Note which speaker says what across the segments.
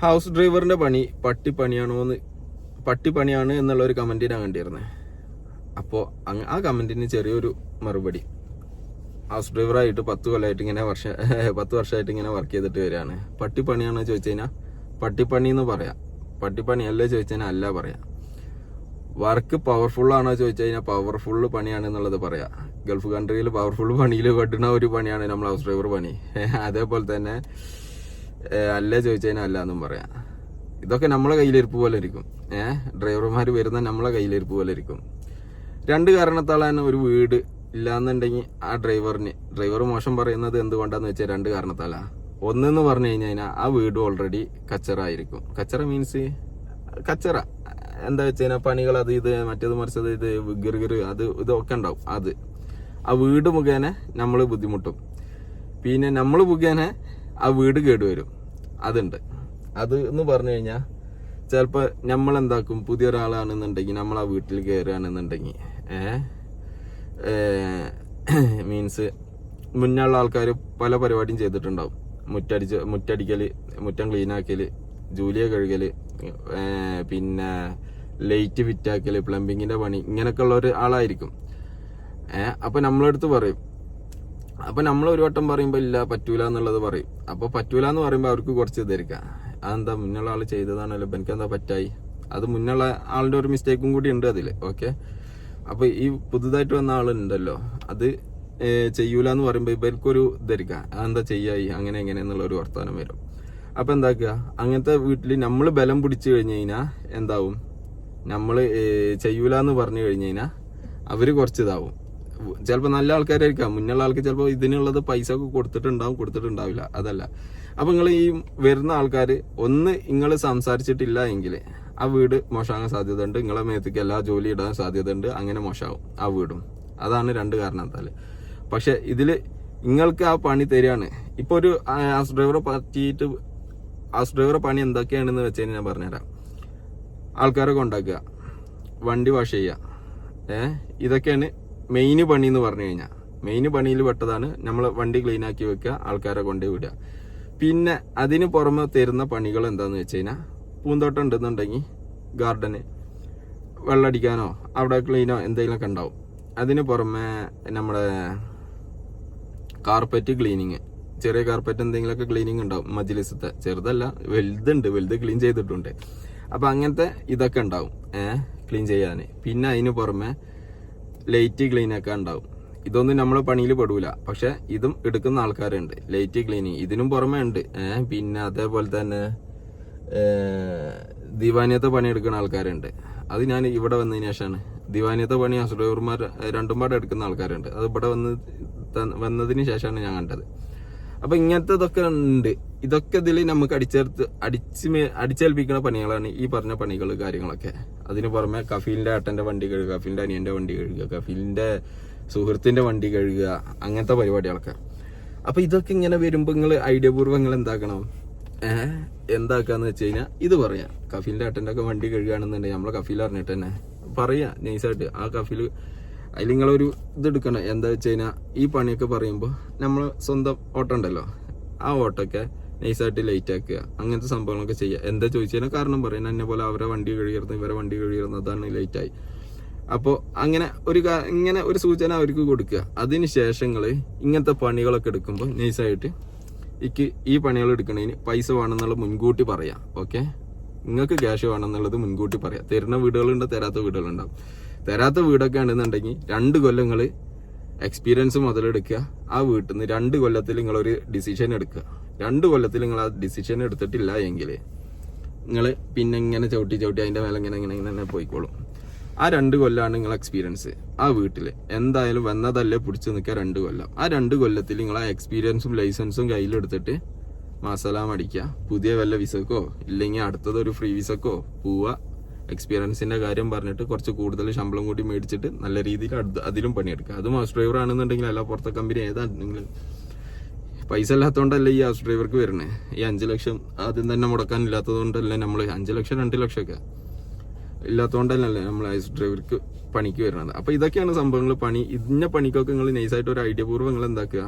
Speaker 1: House ഡ്രൈവറിന്റെ പണി പട്ടിപ്പണിയാണോ എന്ന് പട്ടിപ്പണിയാണ് എന്നുള്ള ഒരു ഞാൻ കണ്ടിരുന്നത് അപ്പോൾ ആ കമന്റിന് ചെറിയൊരു മറുപടി. ഹൗസ് ഡ്രൈവറായിട്ട് പത്ത് കൊല്ലമായിട്ട് ഇങ്ങനെ വർഷം പത്ത് വർഷമായിട്ട് ഇങ്ങനെ വർക്ക് ചെയ്തിട്ട് വരികയാണ്. പട്ടിപ്പണിയാണോ ചോദിച്ചു കഴിഞ്ഞാൽ പട്ടിപ്പണി എന്ന് പറയാം. പട്ടിപ്പണി അല്ലേ ചോദിച്ചു കഴിഞ്ഞാൽ അല്ല പറയാം. വർക്ക് പവർഫുൾ ആണോ ചോദിച്ചു കഴിഞ്ഞാൽ പവർഫുൾ പണിയാണ് എന്നുള്ളത് പറയാം. ഗൾഫ് കൺട്രിയിൽ പവർഫുൾ പണിയിൽ പെടുന്ന ഒരു പണിയാണ് നമ്മൾ ഹൗസ് ഡ്രൈവർ പണി. അതേപോലെ തന്നെ അല്ലേ ചോദിച്ചു കഴിഞ്ഞാൽ അല്ല എന്നും പറയാം. ഇതൊക്കെ നമ്മളെ കയ്യിലിരിപ്പ് പോലെ ഇരിക്കും. ഏഹ് ഡ്രൈവർമാർ വരുന്ന നമ്മളെ കയ്യിലിരിപ്പ് പോലെ ഇരിക്കും. രണ്ട് കാരണത്താലാണ് ഒരു വീട് ഇല്ലാന്നുണ്ടെങ്കിൽ ആ ഡ്രൈവറിന് ഡ്രൈവർ മോശം പറയുന്നത് എന്തുകൊണ്ടാന്ന് വെച്ചാൽ രണ്ട് കാരണത്താലാ. ഒന്നെന്ന് പറഞ്ഞു കഴിഞ്ഞാൽ ആ വീട് ഓൾറെഡി കച്ചറ ആയിരിക്കും കച്ചറ മീൻസ് കച്ചറ. എന്താ വെച്ച് കഴിഞ്ഞാൽ പണികൾ അത് ഇത് മറ്റേത് മറിച്ചത് ഇത് ഗിർഗിർ അത് ഇതൊക്കെ ഉണ്ടാവും. അത്. ആ വീട് മുഖേന നമ്മൾ ബുദ്ധിമുട്ടും. പിന്നെ നമ്മൾ മുഖേന ആ വീട് കേടുവരും. അതുണ്ട്. അത് എന്ന് പറഞ്ഞു കഴിഞ്ഞാൽ ചിലപ്പോൾ നമ്മൾ എന്താക്കും പുതിയ ഒരാളാണെന്നുണ്ടെങ്കിൽ നമ്മൾ ആ വീട്ടിൽ കയറുകയാണെന്നുണ്ടെങ്കിൽ മീൻസ് മുന്നുള്ള ആൾക്കാർ പല പരിപാടിയും ചെയ്തിട്ടുണ്ടാവും. മുറ്റടിച്ച് മുറ്റടിക്കൽ മുറ്റം ക്ലീനാക്കൽ ജൂലിയ കഴുകൽ പിന്നെ ലൈറ്റ് വിറ്റാക്കൽ പ്ലംബിങ്ങിന്റെ പണി ഇങ്ങനെയൊക്കെ ഉള്ള ഒരു ആളായിരിക്കും. ഏഹ് അപ്പം നമ്മളെടുത്ത് പറയും അപ്പൊ നമ്മൾ ഒരു വട്ടം പറയുമ്പോ ഇല്ല പറ്റൂല എന്നുള്ളത് പറയും. അപ്പൊ പറ്റൂല എന്ന് പറയുമ്പോ അവർക്ക് കുറച്ച് ഇതായിരിക്കാം. അതെന്താ മുന്നുള്ള ആൾ ചെയ്തതാണല്ലോ ഇപ്പൊ എനിക്ക് എന്താ പറ്റായി? അത് മുന്നുള്ള ആളുടെ ഒരു മിസ്റ്റേക്കും കൂടി ഉണ്ട് അതിൽ ഓക്കെ? അപ്പൊ ഈ പുതുതായിട്ട് വന്ന ആളുണ്ടല്ലോ അത് ചെയ്യൂല എന്ന് പറയുമ്പോ ഇവർക്കൊരു ഇതായിരിക്കാം. അതെന്താ ചെയ്യായി? അങ്ങനെ എങ്ങനെ എന്നുള്ള ഒരു വർത്തമാനം വരും. അപ്പൊ എന്താക്കുക? അങ്ങനത്തെ വീട്ടിൽ നമ്മൾ ബലം പിടിച്ചു കഴിഞ്ഞു കഴിഞ്ഞാൽ എന്താവും? നമ്മൾ ചെയ്യൂല എന്ന് പറഞ്ഞു കഴിഞ്ഞു കഴിഞ്ഞാൽ അവർ കുറച്ച് ഇതാവും ചിലപ്പോൾ നല്ല ആൾക്കാരായിരിക്കാം. മുന്നുള്ള ആൾക്ക് ചിലപ്പോൾ ഇതിനുള്ളത് പൈസ ഒക്കെ കൊടുത്തിട്ടുണ്ടാവും കൊടുത്തിട്ടുണ്ടാവില്ല. അതല്ല. അപ്പം നിങ്ങൾ ഈ വരുന്ന ആൾക്കാർ ഒന്ന് നിങ്ങൾ സംസാരിച്ചിട്ടില്ല എങ്കിൽ ആ വീട് മോശമാകാൻ സാധ്യതയുണ്ട്. നിങ്ങളെ മേത്തേക്ക് എല്ലാ ജോലി ഇടാൻ സാധ്യതയുണ്ട്. അങ്ങനെ മോശമാവും ആ വീടും. അതാണ് രണ്ട് കാരണത്താൽ പക്ഷെ ഇതിൽ നിങ്ങൾക്ക് ആ പണി തരികയാണ്. ഇപ്പൊ ഒരു ആസ് ഡ്രൈവറെ പറ്റിയിട്ട് ആസ് ഡ്രൈവറെ പണി എന്തൊക്കെയാണെന്ന് വെച്ച് കഴിഞ്ഞാൽ ഞാൻ പറഞ്ഞുതരാം. ആൾക്കാരെ കൊണ്ടാക്കുക വണ്ടി വാഷ് ചെയ്യുക. ഏഹ് ഇതൊക്കെയാണ് മെയിൻ പണി എന്ന് പറഞ്ഞു കഴിഞ്ഞാൽ മെയിൻ പണിയിൽ പെട്ടതാണ് നമ്മൾ വണ്ടി ക്ലീൻ ആക്കി വെക്കുക ആൾക്കാരെ കൊണ്ടേ വിടുക. പിന്നെ അതിന് പുറമെ തരുന്ന പണികൾ എന്താന്ന് വെച്ച് കഴിഞ്ഞാൽ പൂന്തോട്ടം ഉണ്ടെന്നുണ്ടെങ്കിൽ ഗാർഡന് വെള്ളടിക്കാനോ അവിടെ ക്ലീനോ എന്തെങ്കിലുമൊക്കെ ഉണ്ടാവും. അതിന് പുറമെ നമ്മുടെ കാർപ്പറ്റ് ക്ലീനിങ് ചെറിയ കാർപ്പറ്റ് എന്തെങ്കിലുമൊക്കെ ക്ലീനിങ് ഉണ്ടാവും. മജിലിസത്തെ ചെറുതല്ല വലുതുണ്ട് വലുത് ക്ലീൻ ചെയ്തിട്ടുണ്ട്. അപ്പം അങ്ങനത്തെ ഇതൊക്കെ ഉണ്ടാവും ക്ലീൻ ചെയ്യാൻ പിന്നെ അതിന് പുറമെ ലൈറ്റ് ക്ലീൻ ഒക്കെ ഉണ്ടാവും. ഇതൊന്നും നമ്മളെ പണിയിൽ പെടൂല. പക്ഷെ ഇതും എടുക്കുന്ന ആൾക്കാരുണ്ട്. ലൈറ്റ് ക്ലീനിങ് ഇതിനും പുറമെ ഉണ്ട്. പിന്നെ അതേപോലെ തന്നെ ദിവാനിയത്തെ പണി എടുക്കുന്ന ആൾക്കാരുണ്ട്. അത് ഞാൻ ഇവിടെ വന്നതിന് ശേഷമാണ്. ദിവാനിയത്തെ പണി അസുഡോർമാർ രണ്ടും പാടെ എടുക്കുന്ന ആൾക്കാരുണ്ട്. അത് ഇവിടെ വന്ന് വന്നതിന് ശേഷമാണ് ഞാൻ കണ്ടത്. അപ്പൊ ഇങ്ങനത്തെ ഇതൊക്കെ ഉണ്ട്. ഇതൊക്കെ ഇതിൽ നമുക്ക് അടിച്ചേർത്ത് അടിച്ച് അടിച്ചേൽപ്പിക്കുന്ന പണികളാണ് ഈ പറഞ്ഞ പണികൾ കാര്യങ്ങളൊക്കെ. അതിന് പുറമെ കഫീലിന്റെ ഏട്ടന്റെ വണ്ടി കഴുകുക കഫീലിന്റെ അനിയന്റെ വണ്ടി കഴുകുക കഫീലിന്റെ സുഹൃത്തിന്റെ വണ്ടി കഴുകുക അങ്ങനത്തെ പരിപാടികളൊക്കെ. അപ്പൊ ഇതൊക്കെ ഇങ്ങനെ വരുമ്പോ നിങ്ങൾ ഐഡിയ പൂർവം നിങ്ങൾ എന്താക്കണം എന്താക്കാന്ന് വെച്ച് കഴിഞ്ഞാൽ ഇത് പറയാം. കഫീലിന്റെ ഏട്ടന്റെ ഒക്കെ വണ്ടി കഴുകുകയാണെന്നുണ്ടെങ്കിൽ നമ്മളെ കഫീൽ അറിഞ്ഞിട്ട് തന്നെ പറയാ നൈസായിട്ട്. ആ കഫീൽ അതിൽ നിങ്ങളൊരു ഇത് എടുക്കണം. എന്താ വെച്ച് കഴിഞ്ഞാൽ ഈ പണിയൊക്കെ പറയുമ്പോൾ നമ്മൾ സ്വന്തം ഓട്ടം ഉണ്ടല്ലോ ആ ഓട്ടൊക്കെ നൈസായിട്ട് ലൈറ്റ് ആക്കുക. അങ്ങനത്തെ സംഭവങ്ങളൊക്കെ ചെയ്യുക. എന്താ ചോദിച്ചു കഴിഞ്ഞാൽ കാരണം പറയുന്നത് എന്നെ പോലെ അവരെ വണ്ടി കഴിയുന്നത് ഇവരെ വണ്ടി കഴിയുന്നത് അതാണ് ലൈറ്റായി അപ്പോൾ അങ്ങനെ ഒരു ഇങ്ങനെ ഒരു സൂചന അവർക്ക് കൊടുക്കുക. അതിന് ശേഷങ്ങൾ ഇങ്ങനത്തെ പണികളൊക്കെ എടുക്കുമ്പോൾ നൈസായിട്ട് എനിക്ക് ഈ പണികൾ എടുക്കണതിന് പൈസ വേണമെന്നുള്ളത് മുൻകൂട്ടി പറയാം. ഓക്കെ നിങ്ങൾക്ക് ക്യാഷ് വേണമെന്നുള്ളത് മുൻകൂട്ടി പറയാം. തരുന്ന വീടുകളുണ്ട് തരാത്ത വീടുകളുണ്ടാവും. തരാത്ത വീടൊക്കെ ആണെന്നുണ്ടെങ്കിൽ രണ്ട് കൊല്ലങ്ങൾ എക്സ്പീരിയൻസ് മുതലെടുക്കുക. ആ വീട്ടിൽ നിന്ന് രണ്ട് കൊല്ലത്തിൽ നിങ്ങളൊരു ഡിസിഷൻ എടുക്കുക. രണ്ട് കൊല്ലത്തിൽ നിങ്ങൾ ആ ഡിസിഷൻ എടുത്തിട്ടില്ല എങ്കിൽ നിങ്ങൾ പിന്നെ ഇങ്ങനെ ചവിട്ടി ചവിട്ടി അതിന്റെ മേലെ ഇങ്ങനെ ഇങ്ങനെ ഇങ്ങനെ പോയിക്കോളും. ആ രണ്ട് കൊല്ലമാണ് നിങ്ങൾ എക്സ്പീരിയൻസ് ആ വീട്ടിൽ എന്തായാലും വന്നതല്ലേ പിടിച്ചു നിൽക്കുക രണ്ട് കൊല്ലം. ആ രണ്ട് കൊല്ലത്തിൽ നിങ്ങൾ ആ എക്സ്പീരിയൻസും ലൈസൻസും കയ്യിലെടുത്തിട്ട് മസാലാം അടിക്കുക. പുതിയ വല്ല വിസക്കോ ഇല്ലെങ്കിൽ അടുത്തത് ഒരു ഫ്രീ വിസക്കോ പോവുക. എക്സ്പീരിയൻസിന്റെ കാര്യം പറഞ്ഞിട്ട് കുറച്ച് കൂടുതൽ ശമ്പളം കൂടി മേടിച്ചിട്ട് നല്ല രീതിയിൽ അതിലും പണിയെടുക്കുക. അത് ഹൗസ് ഡ്രൈവർ ആണെന്നുണ്ടെങ്കിൽ അല്ല പുറത്തെ കമ്പനി ഏതാണ് നിങ്ങൾ പൈസ ഇല്ലാത്തതുകൊണ്ടല്ലേ ഈ ഹൗസ് ഡ്രൈവർക്ക് വരണേ? ഈ അഞ്ച് ലക്ഷം ആദ്യം തന്നെ മുടക്കാൻ ഇല്ലാത്തതുകൊണ്ടല്ലേ നമ്മൾ അഞ്ച് ലക്ഷം രണ്ട് ലക്ഷമൊക്കെ ഇല്ലാത്തതുകൊണ്ടല്ലേ നമ്മൾ ഹൗസ് ഡ്രൈവർക്ക് പണിക്ക് വരുന്നത് അപ്പൊ ഇതൊക്കെയാണ് സംഭവങ്ങൾ പണി ഇന്ന പണിക്കൊക്കെ നിങ്ങൾ നൈസായിട്ട് ഒരു ഐഡിയ പൂർവം നിങ്ങൾ എന്താക്കുക?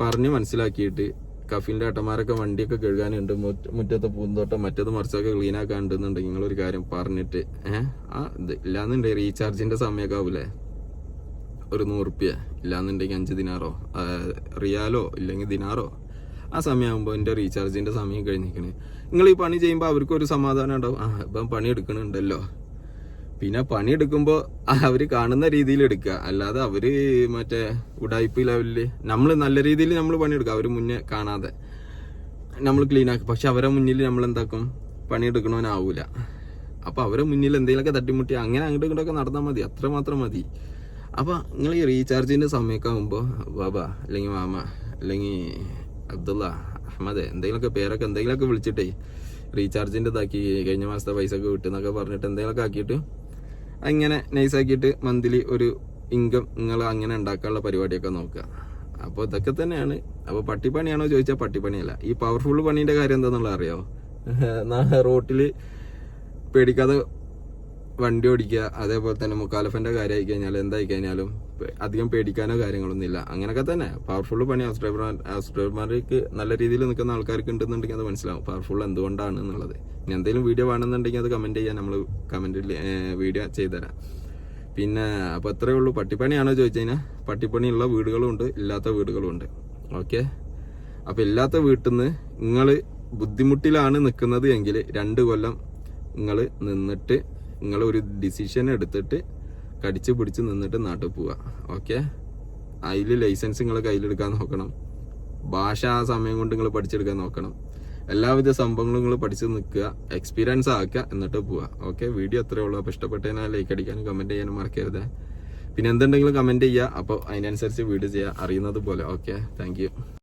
Speaker 1: പറഞ്ഞ് മനസ്സിലാക്കിയിട്ട് കഫീലിന്റെ ഏട്ടന്മാരൊക്കെ വണ്ടിയൊക്കെ കഴുകാനുണ്ട്. മുറ്റത്തെ പൂന്തോട്ടം മറ്റേത് മറിച്ചൊക്കെ ക്ലീൻ ആക്കാനുണ്ടെന്നുണ്ടെങ്കിൽ നിങ്ങളൊരു കാര്യം പറഞ്ഞിട്ട് ഏഹ്? ആ ഇത് ഇല്ലാന്നുണ്ടെങ്കിൽ റീചാർജിന്റെ സമയമൊക്കെ ആവൂലേ? ഒരു നൂറുപ്യ ഇല്ലാന്നുണ്ടെങ്കിൽ അഞ്ച് ദിനാറോ റിയാലോ ഇല്ലെങ്കിൽ ദിനാറോ ആ സമയമാകുമ്പോൾ എന്റെ റീചാർജിന്റെ സമയം കഴിഞ്ഞിരിക്കണ്. നിങ്ങൾ ഈ പണി ചെയ്യുമ്പോൾ അവർക്ക് ഒരു സമാധാനം ഉണ്ടാവും. ആ ഇപ്പം പണി എടുക്കണുണ്ടല്ലോ. പിന്നെ പണി എടുക്കുമ്പോൾ അവർ കാണുന്ന രീതിയിൽ എടുക്കുക അല്ലാതെ അവർ മറ്റേ ഉടായ്പ ലെവലിൽ നമ്മൾ നല്ല രീതിയിൽ നമ്മൾ പണിയെടുക്കുക അവർ മുന്നേ കാണാതെ നമ്മൾ ക്ലീൻ ആക്കും. പക്ഷെ അവരെ മുന്നിൽ നമ്മൾ എന്താക്കും പണിയെടുക്കണവനാവൂല അപ്പോൾ അവരെ മുന്നിൽ എന്തെങ്കിലുമൊക്കെ തട്ടിമുട്ടി അങ്ങനെ അങ്ങോട്ടും ഇങ്ങോട്ടൊക്കെ നടന്നാൽ മതി. അത്രമാത്രം മതി. അപ്പൊ നിങ്ങൾ ഈ റീചാർജിന്റെ സമയമൊക്കെ ബാബ അല്ലെങ്കിൽ മാമ അല്ലെങ്കിൽ അബ്ദുള്ള അഹമ്മദ് എന്തെങ്കിലുമൊക്കെ പേരൊക്കെ എന്തെങ്കിലുമൊക്കെ വിളിച്ചിട്ടേ റീചാർജിന്റെ ഇതാക്കി കഴിഞ്ഞ മാസത്തെ പൈസ ഒക്കെ കിട്ടുന്നൊക്കെ പറഞ്ഞിട്ട് എന്തെങ്കിലുമൊക്കെ ആക്കിയിട്ട് അങ്ങനെ നൈസാക്കിയിട്ട് മന്ത്ലി ഒരു ഇൻകം നിങ്ങൾ അങ്ങനെ ഉണ്ടാക്കാനുള്ള പരിപാടിയൊക്കെ നോക്കുക. അപ്പോൾ ഇതൊക്കെ തന്നെയാണ്. അപ്പോൾ പട്ടിപ്പണിയാണോ ചോദിച്ചാൽ പട്ടിപ്പണിയല്ല. ഈ പവർഫുൾ പണീന്റെ കാര്യം എന്താണെന്നുള്ളത് അറിയാമോ റോട്ടിൽ പേടിക്കാതെ വണ്ടി ഓടിക്കുക അതേപോലെ തന്നെ മുക്കാലഫന്റെ കാര്യമായി കഴിഞ്ഞാൽ എന്തായി കഴിഞ്ഞാലും അധികം പേടിക്കാനോ കാര്യങ്ങളൊന്നും ഇല്ല അങ്ങനെയൊക്കെ തന്നെ. പവർഫുൾ പണി ഹൗസ് ഡ്രൈവർ ഹൗസ് ഡ്രൈവർമാർക്ക് നല്ല രീതിയിൽ നിൽക്കുന്ന ആൾക്കാർക്ക് ഉണ്ടെന്നുണ്ടെങ്കിൽ അത് മനസ്സിലാവും. പവർഫുൾ എന്തുകൊണ്ടാണ് എന്നുള്ളത്. ഇനി എന്തെങ്കിലും വീഡിയോ വേണമെന്നുണ്ടെങ്കിൽ അത് കമന്റ് ചെയ്യാൻ നമ്മൾ കമന്റിൽ വീഡിയോ ചെയ്തുതരാം. പിന്നെ അപ്പൊ അത്രേ ഉള്ളൂ. പട്ടിപ്പണിയാണോ ചോദിച്ചു കഴിഞ്ഞാൽ പട്ടിപ്പണിയുള്ള വീടുകളും ഉണ്ട് ഇല്ലാത്ത വീടുകളും ഉണ്ട്. ഓക്കെ അപ്പൊ ഇല്ലാത്ത വീട്ടിൽ നിന്ന് നിങ്ങൾ ബുദ്ധിമുട്ടിലാണ് നിൽക്കുന്നത് എങ്കിൽ രണ്ട് കൊല്ലം നിങ്ങൾ നിന്നിട്ട് നിങ്ങൾ ഒരു ഡിസിഷൻ എടുത്തിട്ട് കടിച്ചു പിടിച്ച് നിന്നിട്ട് നാട്ടിൽ പോവുക. ഓക്കെ അതിൽ ലൈസൻസ് നിങ്ങൾ കയ്യിലെടുക്കാൻ നോക്കണം. ഭാഷ ആ സമയം കൊണ്ട് നിങ്ങൾ പഠിച്ചെടുക്കാൻ നോക്കണം. എല്ലാവിധ സംഭവങ്ങളും നിങ്ങൾ പഠിച്ച് നിൽക്കുക എക്സ്പീരിയൻസ് ആക്കുക എന്നിട്ട് പോവുക. ഓക്കെ വീഡിയോ അത്രേ ഉള്ളൂ. അപ്പോൾ ഇഷ്ടപ്പെട്ടതിനാൽ ലൈക്ക് അടിക്കാനും കമന്റ് ചെയ്യാനും മറക്കരുത്. പിന്നെ എന്തുണ്ടെങ്കിലും കമന്റ് ചെയ്യുക. അപ്പോൾ അതിനനുസരിച്ച് വീഡിയോ ചെയ്യുക. അറിയുന്നത് പോലെ. Okay thank